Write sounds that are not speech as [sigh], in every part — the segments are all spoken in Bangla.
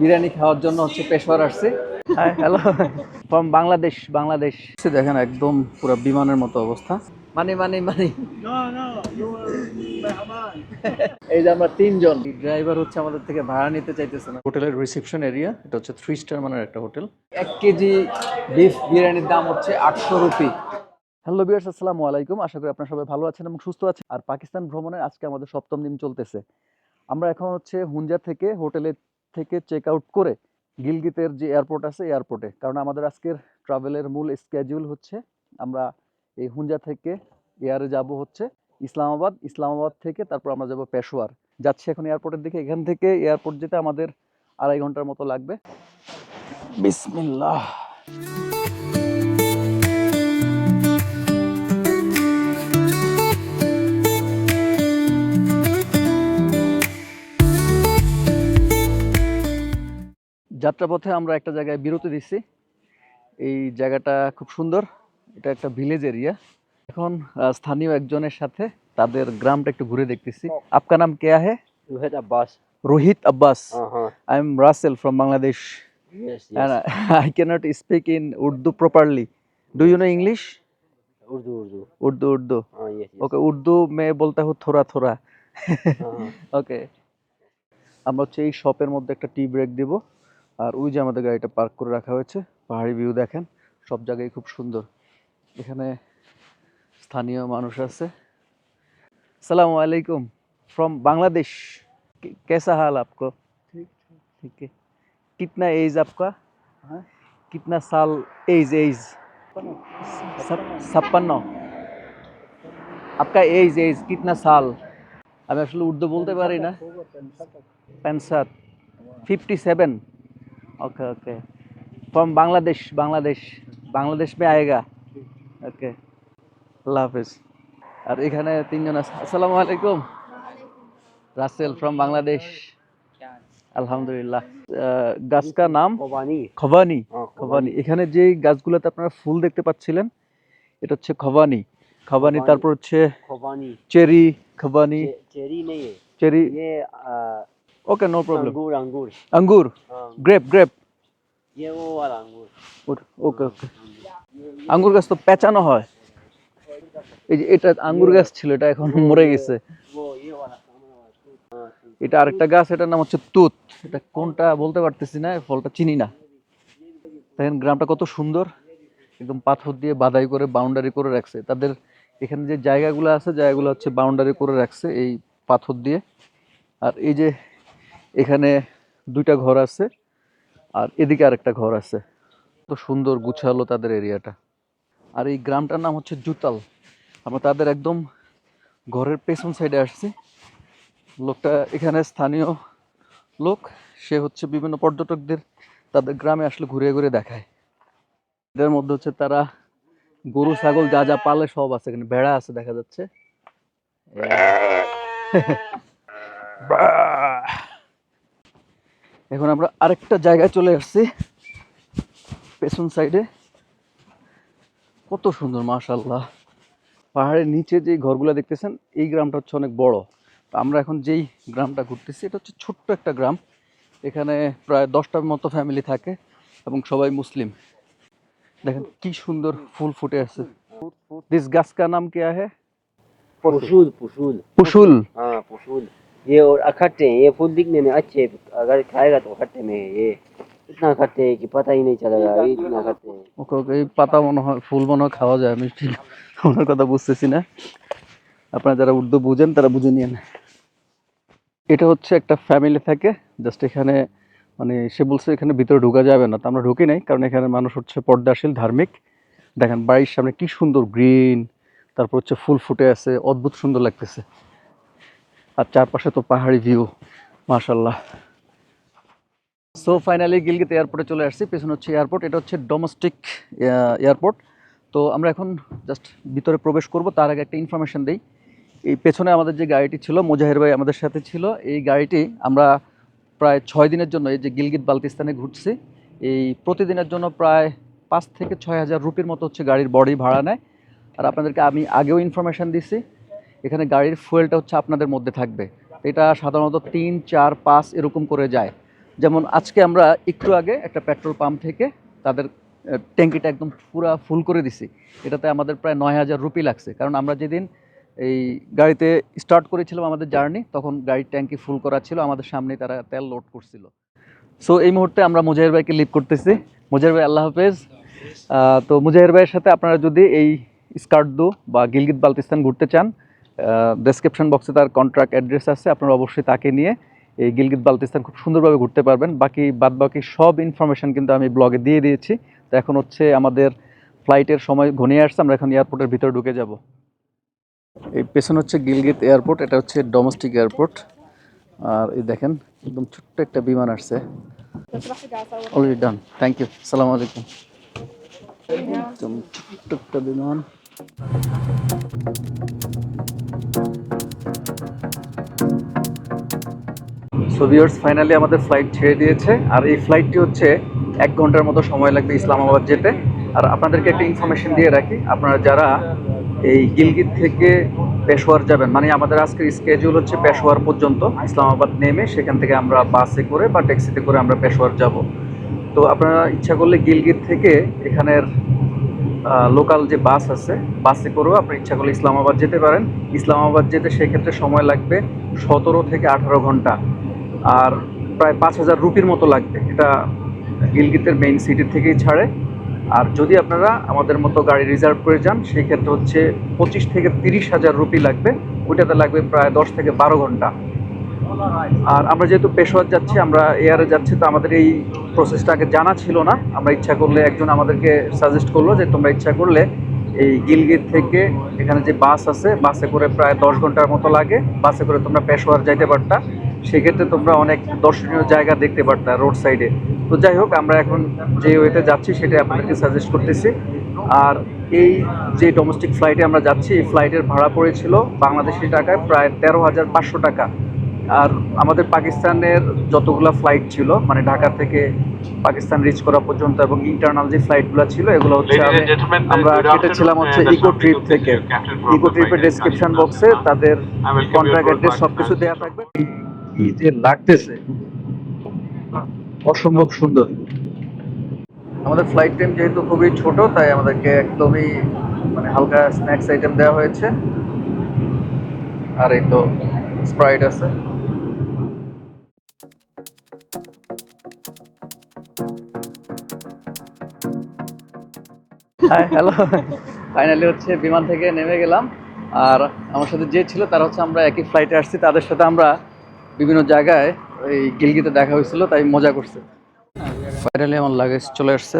বিরিয়ানি খাওয়ার জন্য হচ্ছে পেশোয়ার আসছে। হ্যালো ফ্রম বাংলাদেশ বাংলাদেশ দেখেন একদম পুরো বিমানের মতো অবস্থা। মানে মানে মানে এই যে আমরা তিনজন। ড্রাইভার হচ্ছে আমাদের থেকে ভাড়া নিতে চাইতেছে না। হোটেলের রিসেপশন এরিয়া এটা হচ্ছে থ্রি স্টার মানের একটা হোটেল। এক কেজি বিফ বিরিয়ানির দাম হচ্ছে আটশো রুপি। হ্যালো বিয়ার্স আসসালামু আলাইকুম। আশা করি আপনারা সবাই ভালো আছেন এবং সুস্থ আছেন। আর পাকিস্তান ভ্রমণের আজকে আমাদের সপ্তম দিন চলতেছে। আমরা এখন হচ্ছে হুঞ্জা থেকে হোটেলে থেকে চেক আউট করে গিলগিতের যে এয়ারপোর্ট আছে এয়ারপোর্টে কারণ আমাদের আজকের ট্রাভেলের মূল স্কেডিউল হচ্ছে, আমরা এই হুঞ্জা থেকে এয়ারে যাব হচ্ছে ইসলামাবাদ। ইসলামাবাদ থেকে তারপর আমরা যাব পেশোয়ার। যাচ্ছি এখন এয়ারপোর্টের দিকে। এখান থেকে এয়ারপোর্ট যেতে আমাদের আড়াই ঘণ্টার মতো লাগবে। বিসমিল্লাহ। যাত্রাপথে আমরা একটা জায়গায় বিরতি দিচ্ছি এই জায়গাটা খুব সুন্দর এটা একটা ভিলেজ এরিয়া এখন আহ, স্থানীয় একজনের সাথে তাদের গ্রামটা একটু ঘুরে দেখতেছি আপকা নাম কেয়া হে Rohit Abbas. Rohit Abbas Uh-huh. I am Rasel from Bangladesh Yes, yes. and I cannot speak in Urdu properly. Do you know English? Urdu, Urdu. Urdu, Urdu. Uh, yes, yes. Okay, Urdu में बोलता हूँ थोड़ा थोड़ा. Uh-huh. ওকে আমরা হচ্ছে এই শপের মধ্যে একটা টি ব্রেক দিব আর ওই যে আমাদের গাড়িটা পার্ক করে রাখা হয়েছে পাহাড়ি ভিউ দেখেন সব জায়গায় খুব সুন্দর এখানে স্থানীয় মানুষ আছে সালাম আলাইকুম फ्रॉम बांग्लादेश कै- कैसा हाल आपको ठीक ठीक है कितना एज आपका हाँ? कितना साल एज एज छप्पन्न आपका एज एज कितना साल আমি আসলে উর্দু বলতে পারি না पैंसठ fifty seven Okay okay from Bangladesh Bangladesh Bangladesh में आएगा ওকে আল্লাহ হাফেজ আর এখানে তিনজন আছে আসসালামু আলাইকুম রাসেল ফ্রম বাংলাদেশ আলহামদুলিল্লাহ আহ, গাছ কা নাম Kobani. খবানি Uh, খবানি এখানে যে গাছগুলোতে আপনারা ফুল দেখতে পাচ্ছিলেন এটা হচ্ছে খবানি খবানি খবানি। তারপর হচ্ছে Kobani. চেরি খবানি Che- Cherry नहीं है চেরি ये uh, ওকে নো প্রবলেম अंगूर अंगूर আঙ্গুর हाँ, গ্রেপ গ্রেপ ये वो वाला अंगूर ওকে ওকে আঙ্গুর গাছ তো পেঁচানো হয় এই যে এটা আঙ্গুর গাছ ছিল এটা এখন মরে গেছে वो ये वाला सामने वाला हाँ, এটা আরেকটা গাছ এটার নাম হচ্ছে তুত এটা কোনটা বলতে পারতেছি না ফলটা চিনি না দেখেন গ্রামটা কত সুন্দর একদম পাথর দিয়ে বাধাই করে বাউন্ডারি করে রাখছে তাদের এখানে যে জায়গাগুলো আছে জায়গাগুলো হচ্ছে বাউন্ডারি করে রাখছে এই পাথর দিয়ে আর এই যে এখানে দুইটা ঘর আছে আর এদিকে আরেকটা ঘর আছে। তো সুন্দর গুছালো তাদের এরিয়াটা। আর এই গ্রামটার নাম হচ্ছে জুতাল। আমরা তাদের একদম ঘরের পেছন সাইডে আসছি। লোকটা এখানে স্থানীয় লোক। সে হচ্ছে বিভিন্ন পর্যটকদের তাদের গ্রামে আসলে ঘুরে ঘুরে দেখায়। এদের মধ্যে হচ্ছে তারা গরু ছাগল যা যা পালে সব আছে এখানে। ভেড়া আছে দেখা যাচ্ছে। [laughs] [laughs] এখন আমরা আরেকটা জায়গায় চলে আসছি। পেছন সাইডে। কত সুন্দর মাশাল্লাহ পাহাড়ের নিচে যে ঘরগুলো দেখতেছেন এই গ্রামটা হচ্ছে অনেক বড়। আমরা এখন যেই গ্রামটা ঘুরতেছি এটা হচ্ছে ছোট্ট একটা গ্রাম। এখানে প্রায় দশটার মতো ফ্যামিলি থাকে এবং সবাই মুসলিম। দেখেন কি সুন্দর ফুল ফুটে আছে। দিস গাছ কা নাম কে আহে? পুসুল পুসুল পুসুল হ্যাঁ পুসুল ये और अखट्टे हैं ये फूल दिखने में अच्छे हैं। अगर खाएगा तो खट्टे में है ये इतना खट्टे है कि पता ही नहीं चलेगा ये इतना खट्टे हैं ওকে ওকে এই পাতা মনে হয় ফুল মনে হয় খাওয়া যায় আমি ঠিক ওনার কথা বুঝতেছি না আপনারা যারা উর্দু বুঝেন তারা বুঝে নিয়েন এটা হচ্ছে একটা ফ্যামিলি থাকে জাস্ট এখানে মানে সে বলছে এখানে ভিতরে ঢোকা যাবে না তো আমরা ঢুকি নাই কারণ এখানে মানুষ হচ্ছে পর্দাশীল ধার্মিক দেখেন বাড়ির সামনে কি সুন্দর গ্রিন তারপর হচ্ছে ফুল ফুটে আছে অদ্ভুত সুন্দর লাগতেছে আর চারপাশে তো পাহাড়ি ভিউ মাশাল্লাহ সো ফাইনালি গিলগিত এয়ারপোর্টে চলে আসছি। পেছনে হচ্ছে এয়ারপোর্ট এটা হচ্ছে ডোমেস্টিক এয়ারপোর্ট তো আমরা এখন জাস্ট ভিতরে প্রবেশ করব, তার আগে একটা ইনফরমেশন দিই। এই পেছনে আমাদের যে গাড়িটি ছিল, মুজাহির ভাই আমাদের সাথে ছিল। এই গাড়িটি আমরা প্রায় ছয় দিনের জন্য এই যে গিলগিত বালতিস্তানে ঘুরছি। এই প্রতিদিনের জন্য প্রায় পাঁচ থেকে ছয় হাজার রুপির মতো হচ্ছে গাড়ির বডি ভাড়া নেয়। আর আপনাদেরকে আমি আগেও ইনফরমেশন দিছি। এখানে গাড়ির ফুয়েলটা হচ্ছে আপনাদের মধ্যে থাকবে। এটা সাধারণত তিন, চার, পাঁচ এরকম করে যায়। যেমন আজকে আমরা একটু আগে একটা পেট্রোল পাম্প থেকে তাদের ট্যাঙ্কিটা একদম পুরা ফুল করে দিছি। এটাতে আমাদের প্রায় নয় হাজার রুপি লাগছে। কারণ আমরা যেদিন এই গাড়িতে স্টার্ট করেছিলাম আমাদের জার্নি তখন গাড়ির ট্যাঙ্কি ফুল করা ছিল। আমাদের সামনে তারা তেল লোড করছিল। সো এই মুহূর্তে আমরা মুজাহির ভাইকে লিভ করতেছি। মুজাহির ভাই, আল্লাহ হাফেজ। তো মুজাহির ভাইয়ের সাথে আপনারা যদি এই স্কার্ট স্কার্দু বা গিলগিত বালতিস্তান ঘুরতে চান ডেসক্রিপশন বক্সে তার কন্ট্রাক্ট অ্যাড্রেস আছে, আপনারা অবশ্যই তাকে নিয়ে এই গিলগিত বালতিস্তান খুব সুন্দরভাবে ঘুরতে পারবেন। বাকি বাদ বাকি সব ইনফরমেশন কিন্তু আমি ব্লগে দিয়ে দিয়েছি। তো এখন হচ্ছে আমাদের ফ্লাইটের সময় ঘনিয়ে আসছে, আমরা এখন এয়ারপোর্টের ভিতরে ঢুকে যাব। এই পেছনে হচ্ছে গিলগিত এয়ারপোর্ট এটা হচ্ছে ডোমেস্টিক এয়ারপোর্ট আর এই দেখেন, একদম ছোট্ট একটা বিমান আসছে। অলরেডি ডান থ্যাংক ইউ সালাম আলাইকুম একদম ছোট্ট একটা বিমান। সো ভিউয়ার্স ফাইনালি আমাদের ফ্লাইট ছেড়ে দিয়েছে। আর এই ফ্লাইটটি হচ্ছে এক ঘণ্টার মতো সময় লাগবে ইসলামাবাদ যেতে। আর আপনাদেরকে একটা ইনফরমেশন দিয়ে রাখি, আপনারা যারা এই গিলগিত থেকে পেশোয়ার যাবেন মানে আমাদের আজকের স্কেজুল হচ্ছে পেশোয়ার পর্যন্ত, ইসলামাবাদ নেমে সেখান থেকে আমরা বাসে করে বা ট্যাক্সিতে করে আমরা পেশোয়ার যাব। তো আপনারা ইচ্ছা করলে গিলগিত থেকে এখানের লোকাল যে বাস আছে, বাসে করেও আপনি ইচ্ছা করলে ইসলামাবাদ যেতে পারেন। ইসলামাবাদ যেতে সেক্ষেত্রে সময় লাগবে সতেরো থেকে আঠারো ঘণ্টা। আর প্রায় পাঁচ হাজার রুপির মতো লাগবে। এটা গিলগিতের মেইন সিটি থেকেই ছাড়ে। আর যদি আপনারা আমাদের মতো গাড়ি রিজার্ভ করে যান সেই ক্ষেত্রে হচ্ছে পঁচিশ থেকে তিরিশ হাজার রুপি লাগবে। ওইটাতে লাগবে প্রায় দশ থেকে বারো ঘণ্টা। আর আমরা যেহেতু পেশোয়ার যাচ্ছি, আমরা এয়ারে যাচ্ছি, তো আমাদের এই প্রসেসটা আগে জানা ছিল না। আমরা ইচ্ছা করলে একজন আমাদেরকে সাজেস্ট করল যে, তোমরা ইচ্ছা করলে এই গিলগির থেকে এখানে যে বাস আছে বাসে করে প্রায় দশ ঘণ্টার মতো লাগে। বাসে করে তোমরা পেশোয়ার যাইতে পারতা। সেক্ষেত্রে তোমরা অনেক দর্শনীয় জায়গা দেখতে পারতা রোড সাইডে তো যাই হোক আমরা এখন যে ওয়েতে যাচ্ছি সেটা আপনাদেরকে সাজেস্ট করতেছি। আর এই যে ডোমেস্টিক ফ্লাইটে আমরা যাচ্ছি এই ফ্লাইটের ভাড়া পড়েছিল বাংলাদেশি টাকায় প্রায় তেরো হাজার পাঁচশো টাকা। আর আমাদের পাকিস্তানের যতগুলো ফ্লাইট ছিল মানে ঢাকা থেকে পাকিস্তান রিচ করা পর্যন্ত এবং ইন্টারনাল যে ফ্লাইটগুলো ছিল এগুলো হচ্ছে আমরা কেটেছিলাম হচ্ছে ইকো ট্রিপ থেকে। ইকো ট্রিপের ডেসক্রিপশন বক্সে তাদের কন্ট্রাক্ট অ্যাড্রেস সবকিছু friends. দেওয়া থাকবে। কি যে লাগতেছে অসম্ভব সুন্দর। আমাদের ফ্লাইট টাইম যেহেতু খুবই ছোট তাই আমাদেরকে একদমই মানে হালকা স্ন্যাক্স আইটেম দেওয়া হয়েছে। আর এই তো স্প্রাইট আছে। হাই হ্যালো ফাইনালি হচ্ছে বিমান থেকে নেমে গেলাম। আর আমার সাথে যে ছিল তারা হচ্ছে আমরা একই ফ্লাইটে আসছি। তাদের সাথে আমরা বিভিন্ন জায়গায় ওই গিলগিতে দেখা হয়েছিল তাই মজা করছে। ফাইনালি আমার লাগেজ চলে আসছে।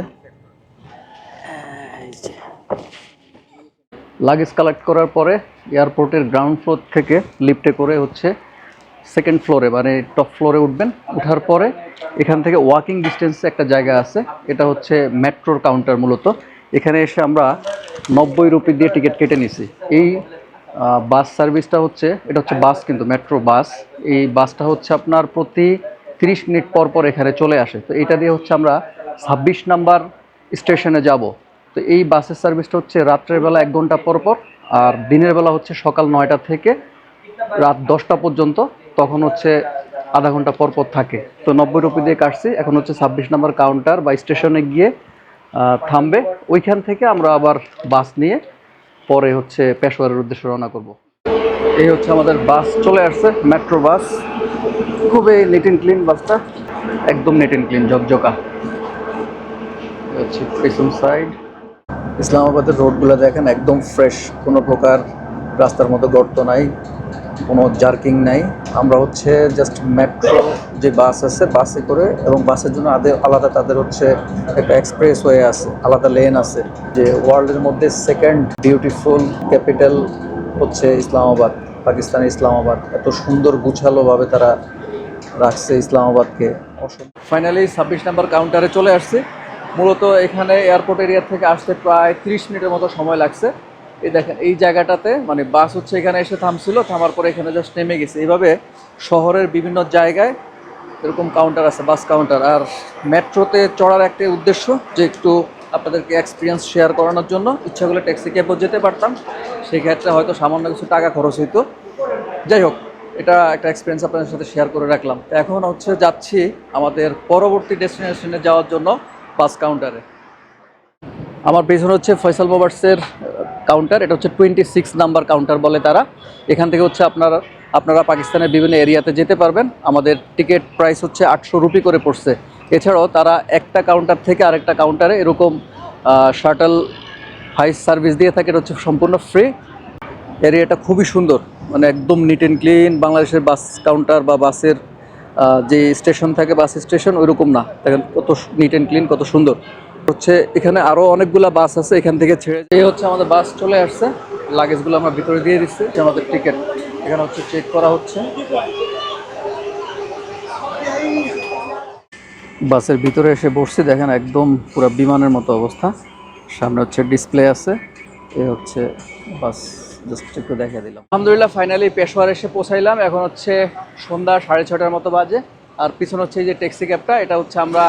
লাগেজ কালেক্ট করার পরে এয়ারপোর্টের গ্রাউন্ড ফ্লোর থেকে লিফটে করে হচ্ছে সেকেন্ড ফ্লোরে মানে টপ ফ্লোরে উঠবেন। উঠার পরে এখান থেকে ওয়াকিং ডিস্টেন্সে একটা জায়গা আছে এটা হচ্ছে মেট্রোর কাউন্টার মূলত। এখানে এসে আমরা নব্বই রুপি দিয়ে টিকিট কেটে নিছি। এই বাস সার্ভিসটা হচ্ছে, এটা হচ্ছে বাস কিন্তু, মেট্রো বাস। এই বাসটা হচ্ছে আপনার প্রতি তিরিশ মিনিট পর পর এখানে চলে আসে। তো এটা দিয়ে হচ্ছে আমরা ছাব্বিশ নাম্বার স্টেশনে যাব। তো এই বাসের সার্ভিসটা হচ্ছে রাত্রের বেলা এক ঘণ্টা পর পর, আর দিনের বেলা হচ্ছে সকাল নয়টা থেকে রাত দশটা পর্যন্ত, তখন হচ্ছে আধা ঘণ্টা পর পর থাকে। তো নব্বই রুপি দিয়ে কাটছি, এখন হচ্ছে ছাব্বিশ নাম্বার কাউন্টার বা স্টেশনে গিয়ে থামবে। ওইখান থেকে আমরা আবার বাস নিয়ে পরে হচ্ছে পেশোয়ারের উদ্দেশ্যে রওনা করব। এই হচ্ছে আমাদের বাস চলে আসছে, মেট্রো বাস। খুবই নিট অ্যান্ড ক্লিন বাসটা, একদম নিট অ্যান্ড ক্লিন ঝকঝকা। হচ্ছে পেছন সাইড ইসলামাবাদের রোডগুলো দেখেন, একদম ফ্রেশ কোনো প্রকার রাস্তার মতো গর্ত নাই। কোনো জার্কিং নাই। আমরা হচ্ছে জাস্ট মেট্রো যে বাস আছে, বাসে করে এবং বাসের জন্য আলাদা তাদের হচ্ছে একটা এক্সপ্রেস ওয়ে আছে, আলাদা লেন আছে, যে ওয়ার্ল্ডের মধ্যে সেকেন্ড বিউটিফুল ক্যাপিটাল হচ্ছে ইসলামাবাদ, পাকিস্তানের ইসলামাবাদ। এত সুন্দর গুছালোভাবে তারা রাখছে ইসলামাবাদকে। ফাইনালি ছাব্বিশ নাম্বার কাউন্টারে চলে আসছে। মূলত এখানে এয়ারপোর্ট এরিয়া থেকে আসতে প্রায় তিরিশ মিনিটের মতো সময় লাগছে। এই দেখেন, এই জায়গাটাতে মানে বাস হচ্ছে এখানে এসে থামছিল, থামার পরে এখানে জাস্ট নেমে গেছে। এইভাবে শহরের বিভিন্ন জায়গায় এরকম কাউন্টার আছে বাস কাউন্টার আর মেট্রোতে চড়ার একটা উদ্দেশ্য যে একটু আপনাদেরকে এক্সপিরিয়েন্স শেয়ার করানোর জন্য, ইচ্ছা করলে ট্যাক্সি ক্যাবও যেতে পারতাম। সেক্ষেত্রে হয়তো সামান্য কিছু টাকা খরচ হইতো। যাই হোক, এটা একটা এক্সপিরিয়েন্স আপনাদের সাথে শেয়ার করে রাখলাম। এখন হচ্ছে যাচ্ছি আমাদের পরবর্তী ডেস্টিনেশনে যাওয়ার জন্য বাস কাউন্টারে আমার পেছনে হচ্ছে ফয়সাল মোবার্সের কাউন্টার এটা হচ্ছে টোয়েন্টি সিক্স নাম্বার কাউন্টার বলে তারা। এখান থেকে হচ্ছে আপনারা আপনারা পাকিস্তানের বিভিন্ন এরিয়াতে যেতে পারবেন। আমাদের টিকিট প্রাইস হচ্ছে আটশো রুপি করে পড়ছে। এছাড়াও তারা একটা কাউন্টার থেকে আরেকটা কাউন্টারে এরকম শাটল হাইস সার্ভিস দিয়ে থাকে, এটা হচ্ছে সম্পূর্ণ ফ্রি এরিয়াটা খুবই সুন্দর। মানে একদম নিট অ্যান্ড ক্লিন বাংলাদেশের বাস কাউন্টার বা বাসের যে স্টেশন থাকে বাস স্টেশন ওইরকম না। দেখেন কত নিট অ্যান্ড ক্লিন কত সুন্দর। হচ্ছে এখানে আরও অনেকগুলা বাস আছে, এখান থেকে ছেড়ে এই হচ্ছে আমাদের বাস চলে আসছে। লাগেজগুলো আমরা ভিতরে দিয়ে দিচ্ছি। আমাদের টিকিট এখানে হচ্ছে চেক করা হচ্ছে। বাসের ভিতরে এসে বসছি। দেখেন একদম পুরো বিমানের মতো অবস্থা। সামনে হচ্ছে ডিসপ্লে আছে। এ হচ্ছে বাস। জাস্ট একটু দেখে দিলাম। আলহামদুলিল্লাহ ফাইনালি পেশোয়ার এসে পৌঁছাইলাম। এখন হচ্ছে সন্ধ্যা সাড়ে ছটার মতো বাজে। আর পিছনে হচ্ছে এই যে ট্যাক্সি ক্যাবটা এটা হচ্ছে আমরা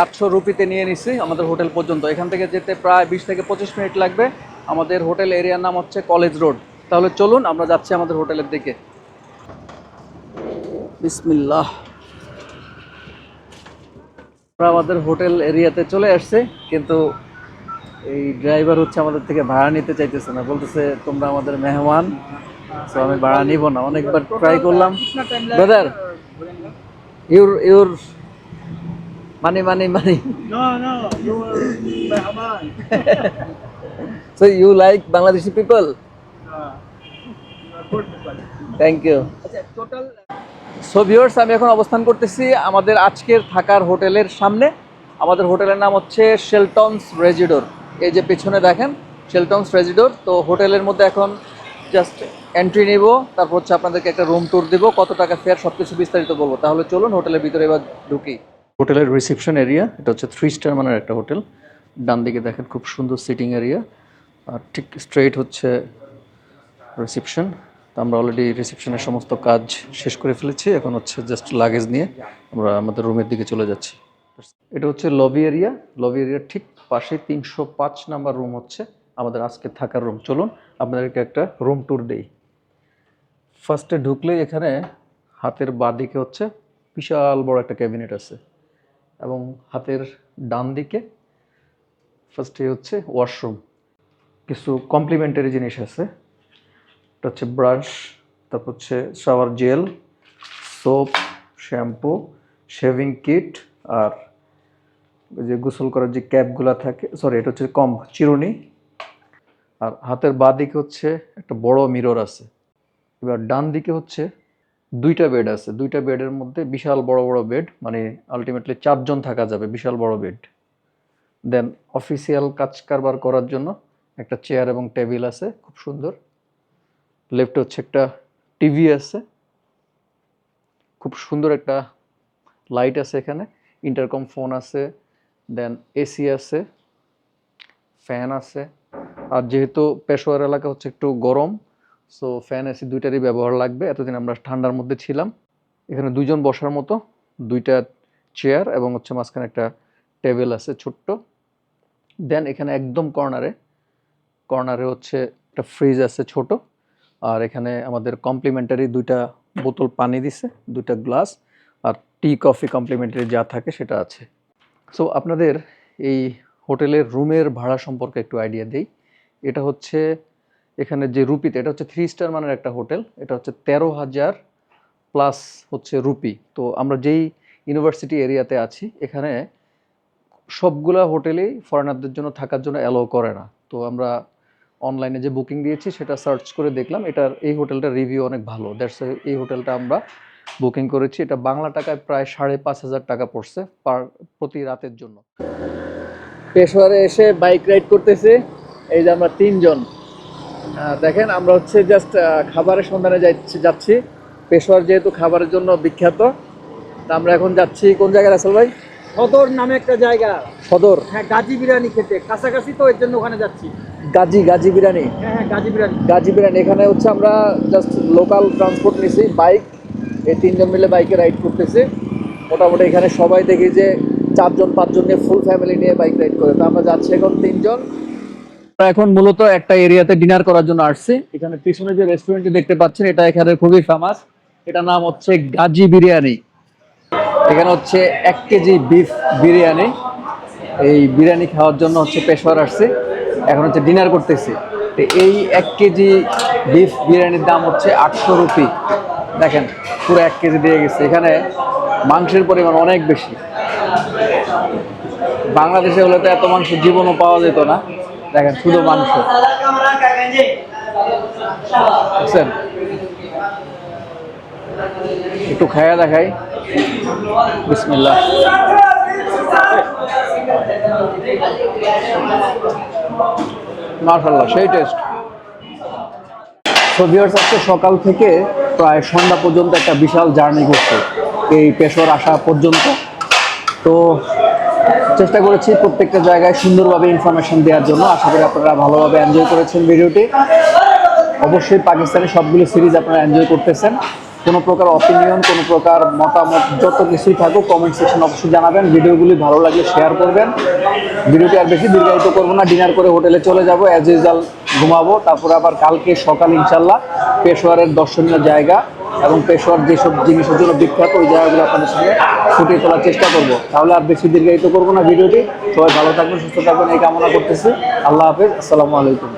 সাতশো রুপিতে নিয়ে নিছি আমাদের হোটেল পর্যন্ত। এখান থেকে যেতে প্রায় বিশ থেকে পঁচিশ মিনিট লাগবে। আমাদের হোটেল এরিয়ার নাম হচ্ছে কলেজ রোড। তাহলে চলুন আমরা যাচ্ছি আমাদের হোটেলের দিকে। বিসমিল্লাহ। আমরা আমাদের হোটেল এরিয়াতে চলে আসছে কিন্তু এই ড্রাইভার হচ্ছে আমাদের থেকে ভাড়া নিতে চাইতেছে না। বলতেছে তোমরা আমাদের মেহমান তো আমি ভাড়া নিব না। অনেকবার ট্রাই করলাম। Brother your your money money money No, no, you will Mehman. So you like Bangladeshi people Uh, good people. Thank you Total so viewers আমি এখন অবস্থান করতেছি আমাদের আজকের থাকার হোটেলের সামনে। আমাদের হোটেলের নাম হচ্ছে শেলটনস রেজিডোর এই যে পেছনে দেখেন শেলটনস রেজিডোর তো হোটেলের মধ্যে এখন জাস্ট এন্ট্রি নিব তারপর হচ্ছে আপনাদেরকে একটা রুম ট্যুর দিব। কত টাকা ফেয়ার সব কিছু বিস্তারিত বলব। তাহলে চলুন হোটেলের ভিতরে এবার ঢুকি। হোটেলের রিসেপশন এরিয়া এটা হচ্ছে থ্রি স্টার মানের একটা হোটেল। ডান দিকে দেখেন খুব সুন্দর সিটিং এরিয়া আর ঠিক স্ট্রেট হচ্ছে রিসেপশন তো আমরা অলরেডি রিসেপশনের সমস্ত কাজ শেষ করে ফেলেছি, এখন হচ্ছে জাস্ট লাগেজ নিয়ে আমরা আমাদের রুমের দিকে চলে যাচ্ছি। এটা হচ্ছে লবি এরিয়া লবি এরিয়ার ঠিক পাশে তিনশো পাঁচ নাম্বার রুম হচ্ছে আমাদের আজকে থাকার রুম চলুন আপনাদেরকে একটা রুম ট্যুর দেই। ফার্স্টে ঢুকলেই এখানে হাতের বাঁ দিকে হচ্ছে বিশাল বড় একটা ক্যাবিনেট আছে। এবং হাতের ডান দিকে ফার্স্টে হচ্ছে ওয়াশরুম কিছু কমপ্লিমেন্টারি জিনিস আছে। এটা হচ্ছে ব্রাশ তারপর হচ্ছে shower gel soap shampoo shaving kit আর যে গোসল করার যে ক্যাপগুলো থাকে সরি এটা হচ্ছে কম চিরুনি। আর হাতের বাঁ দিকে হচ্ছে একটা বড় মিরর আছে। এবার ডান দিকে হচ্ছে দুইটা বেড আছে। দুইটা বেডের মধ্যে বিশাল বড় বড় বেড মানে আলটিমেটলি চারজন থাকা যাবে, বিশাল বড় বেড দেন অফিসিয়াল কাজ কারবার করার জন্য একটা চেয়ার এবং টেবিল আছে, খুব সুন্দর। লেফটে হচ্ছে একটা টিভি আছে। খুব সুন্দর একটা লাইট আছে এখানে। ইন্টারকম ফোন আছে দেন এসি আছে ফ্যান আছে। আর যেহেতু পেশোয়ার এলাকা হচ্ছে একটু গরম সো ফ্যান এসি দুইটারই ব্যবহার লাগবে। এতদিন আমরা ঠান্ডার মধ্যে ছিলাম। এখানে দুজন বসার মতো, দুইটা চেয়ার এবং হচ্ছে মাঝখানে একটা টেবিল আছে ছোট্ট। দেন এখানে একদম কর্নারে কর্নারে হচ্ছে একটা ফ্রিজ আছে ছোট। আর এখানে আমাদের কমপ্লিমেন্টারি দুইটা বোতল পানি দিছে, দুইটা গ্লাস আর টি কফি কমপ্লিমেন্টারি যা থাকে সেটা আছে। সো আপনাদের এই হোটেলের রুমের ভাড়া সম্পর্কে একটু আইডিয়া দেই। এটা হচ্ছে এখানে যে রুপিতে, এটা হচ্ছে থ্রি স্টার মানের একটা হোটেল, এটা হচ্ছে তেরো হাজার প্লাস হচ্ছে রুপি। তো আমরা যেই ইউনিভার্সিটি এরিয়াতে আছি, এখানে সবগুলা হোটেলেই ফরেনারদের জন্য থাকার জন্য অ্যালাউ করে না। তো আমরা অনলাইনে যে বুকিং দিয়েছি, সেটা সার্চ করে দেখলাম, এটার, এই হোটেলটার রিভিউ অনেক ভালো। দ্যাটস এই হোটেলটা আমরা বুকিং করেছি। এটা বাংলা টাকায় প্রায় সাড়ে পাঁচ হাজার টাকা পড়ছে পার প্রতি রাতের জন্য। পেশোয়ারে এসে বাইক রাইড করতেছে, এই যে আমরা তিনজন। দেখেন আমরা হচ্ছে জাস্ট খাবারের সন্ধানে যাচ্ছি যাচ্ছি। পেশোয়ার যেহেতু খাবারের জন্য বিখ্যাত তা আমরা এখন যাচ্ছি। কোন জায়গায় আসল ভাই? সদর নামে একটা জায়গা। সদর? হ্যাঁ গাজী বিরিয়ানি খেতে। কাছাকাছি তো এর জন্য ওখানে যাচ্ছি। গাজী গাজী বিরিয়ানি? হ্যাঁ হ্যাঁ গাজী বিরিয়ানি। গাজী বিরিয়ানি। এখানে হচ্ছে আমরা জাস্ট লোকাল ট্রান্সপোর্ট নিছি বাইক এই তিনজন মিলে বাইকে রাইড করতেছি। মোটামুটি এখানে সবাই দেখি যে চারজন পাঁচজন নিয়ে ফুল ফ্যামিলি নিয়ে বাইক রাইড করে। তো আমরা যাচ্ছি এখন তিনজন। আমরা এখন মূলত একটা এরিয়াতে ডিনার করার জন্য আসছি। এখানে পিছনে যে রেস্টুরেন্টটি দেখতে পাচ্ছেন, এটা এখানে খুবই ফেমাস এটা নাম হচ্ছে গাজী বিরিয়ানি। এখানে হচ্ছে এক কেজি বিফ বিরিয়ানি। এই বিরিয়ানি খাওয়ার জন্য হচ্ছে পেশোয়ার আসছে। এখন হচ্ছে ডিনার করতেছি। তো এই এক কেজি বিফ বিরিয়ানির দাম হচ্ছে আটশো রুপি। দেখেন, পুরো এক কেজি দিয়ে গেছে। এখানে মাংসের পরিমাণ অনেক বেশি। বাংলাদেশে হলে তো এত মাংস জীবনও পাওয়া যেত না। দেখেন, শুধু মাংস। বুঝছেন একটু খায়া দেখাই। বিসমিল্লাহ। মার্শাল্লাহ সেই টেস্ট। ভিউয়ার্স আজকে সকাল থেকে প্রায় সন্ধ্যা পর্যন্ত একটা বিশাল জার্নি করছে এই পেশোর আসা পর্যন্ত। তো চেষ্টা করেছি প্রত্যেকটা জায়গায় সুন্দরভাবে ইনফরমেশন দেওয়ার জন্য। আশা করি আপনারা ভালোভাবে এনজয় করেছেন ভিডিওটি। অবশ্যই পাকিস্তানের সবগুলো সিরিজ আপনারা এনজয় করতেছেন। কোনো প্রকার অপিনিয়ন কোনো প্রকার মতামত, যত কিছুই থাকুক কমেন্ট সেকশন অবশ্যই জানাবেন। ভিডিওগুলি ভালো লাগলে শেয়ার করবেন। ভিডিওটি আর বেশি দীর্ঘায়িত করব না ডিনার করে হোটেলে চলে যাব অ্যাজ ইউজাল ঘুমাবো, তারপরে আবার কালকে সকাল ইনশাল্লাহ পেশোয়ারের দর্শনীয় জায়গা এবং পেশোয়ার যেসব জিনিসের জন্য বিখ্যাত, ওই জায়গাগুলো আপনাদের সঙ্গে ফুটিয়ে তোলার চেষ্টা করব। তাহলে আর বেশি দীর্ঘায়িত করব না ভিডিওটি। সবাই ভালো থাকবেন, সুস্থ থাকবেন, এই কামনা করতেছি। আল্লাহ হাফেজ, আসসালামু আলাইকুম।